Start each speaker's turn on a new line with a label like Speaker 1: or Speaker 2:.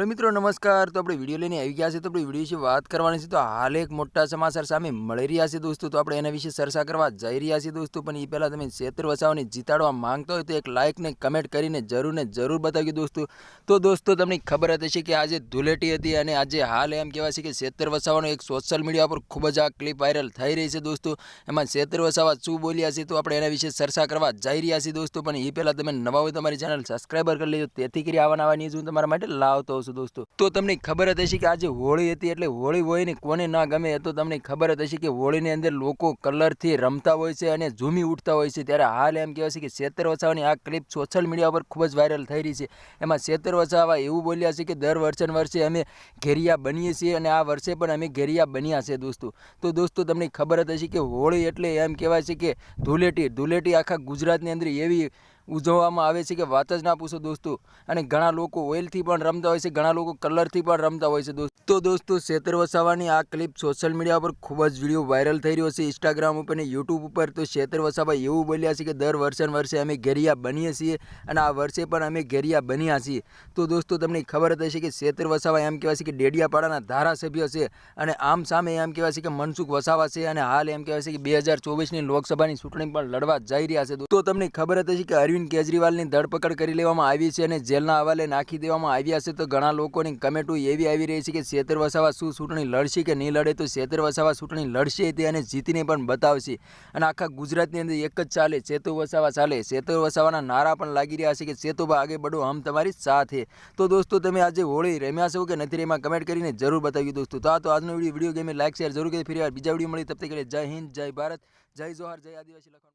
Speaker 1: Hello મિત્રો, નમસ્કાર. તો આપણે વીડિયો લઈને આવી ગયા છે તો આપણે વીડિયો વિશે વાત કરવાની છે. તો હાલ એક મોટા સમાચાર સામે મળી રહ્યા છે દોસ્તો. તો આપણે એના વિશે ચર્ચા કરવા જઈ રહ્યા છીએ દોસ્તો. પણ એ પહેલાં તમે ક્ષેત્ર વસાવને જીતાડવા માંગતા હોય તો એક લાઇક ને કમેન્ટ કરીને જરૂર ને જરૂર બતાવ્યું દોસ્તો. તો દોસ્તો, તમને ખબર હતી હશે કે આજે ધુલેટી હતી અને આજે હાલ એમ કહેવાય છે કે ક્ષેત્ર વસાવાનો એક સોશિયલ મીડિયા પર ખૂબ જ આ ક્લિપ વાયરલ થઈ રહી છે દોસ્તો. એમાં ક્ષેત્ર વસાવા શું બોલ્યા છે તો આપણે એના વિશે ચર્ચા કરવા જઈ રહ્યા છીએ દોસ્તો. પણ એ પહેલાં તમે નવા હોય તમારી ચેનલ સબસ્ક્રાઈબર કરી લેજો. તેથી કરી આવા નવા ન્યૂઝ હું તમારા માટે લાવતો હોઉં છું દોસ્તો. તો તમને ખબર જ હશે કે આજે હોળી હતી એટલે હોળી હોય ને કોને ના ગમે તો તમને ખબર જ હશે કે હોળીની અંદર લોકો કલરથી રમતા હોય છે અને ઝૂમી ઉઠતા હોય છે. ત્યારે હાલ એમ કહેવાય છે કે શેતર વસાવાની આ ક્લિપ સોશિયલ મીડિયા પર ખૂબ જ વાયરલ થઈ રહી છે. એમાં શેતર વસાવા એવું બોલ્યા છે કે દર વર્ષે વર્ષે અમે ઘેરિયા બનીએ છીએ અને આ વર્ષે પણ અમે ઘેરિયા બન્યા છે દોસ્તો. તો દોસ્તો તમને ખબર જ હશે કે હોળી એટલે એમ કહેવાય છે કે ધૂળેટી ધૂળેટી આખા ગુજરાતની અંદર એવી ઉજવવામાં આવે છે કે વાત જ ના પૂછો દોસ્તો. અને ઘણા લોકો ઓઇલથી પણ રમતા હોય છે, ઘણા લોકો કલરથી પણ રમતા હોય છે દોસ્તો. તો દોસ્તો, શેતર વસાવાની આ ક્લિપ સોશિયલ મીડિયા પર ખૂબ જ વીડિયો વાયરલ થઈ રહ્યો છે. ઇન્સ્ટાગ્રામ ઉપર અને યુટ્યુબ ઉપર તો શેતર વસાવા એવું બોલ્યા છે કે દર વર્ષે વર્ષે અમે ઘેરિયા બનીએ છીએ અને આ વર્ષે પણ અમે ઘેરિયા બન્યા છીએ. તો દોસ્તો, તમને ખબર જ હશે કે શેતર વસાવા એમ કહેવાય છે કે ડેડિયાપાડાના ધારાસભ્ય છે અને આમ સામે એમ કહેવાય છે કે મનસુખ વસાવા છે અને હાલ એમ કહેવાય છે કે બે હજાર ચોવીસની લોકસભાની ચૂંટણી પણ લડવા જઈ રહ્યા છે. તો તમને ખબર જ હશે કે અરવિંદ કેજરીવાલની ધરપકડ કરી લેવામાં આવી છે અને જેલના હવાલે નાખી દેવામાં આવ્યા છે. તો ઘણા લોકોની કમેન્ટો એવી આવી રહી છે કે શેતર વસાવા શું ચૂંટણી લડશે કે નહીં લડે તો શેતર વસાવા ચૂંટણી લડશે તે અને જીતીને પણ બતાવશે. અને આખા ગુજરાતની અંદર એક જ ચાલે ચેતો વસાવા ચાલે. ચેતો વસાવાના નારા પણ લાગી રહ્યા છે કે સેતુબા આગે બડો હમ તમારી સાથે. તો દોસ્તો, તમે આજે હોળી રમ્યા છો કે નથી રમ્યા, કમેન્ટ કરીને જરૂર બતાવ્યું દોસ્તો. તો આ તો આજનો વીડિયો ગમે, લાઈક, શેર જરૂર કરી. ફરી બીજા વીડિયો મળી તબ તક જય હિન્દ, જય ભારત, જય જોહાર, જય આદિવાસી લખન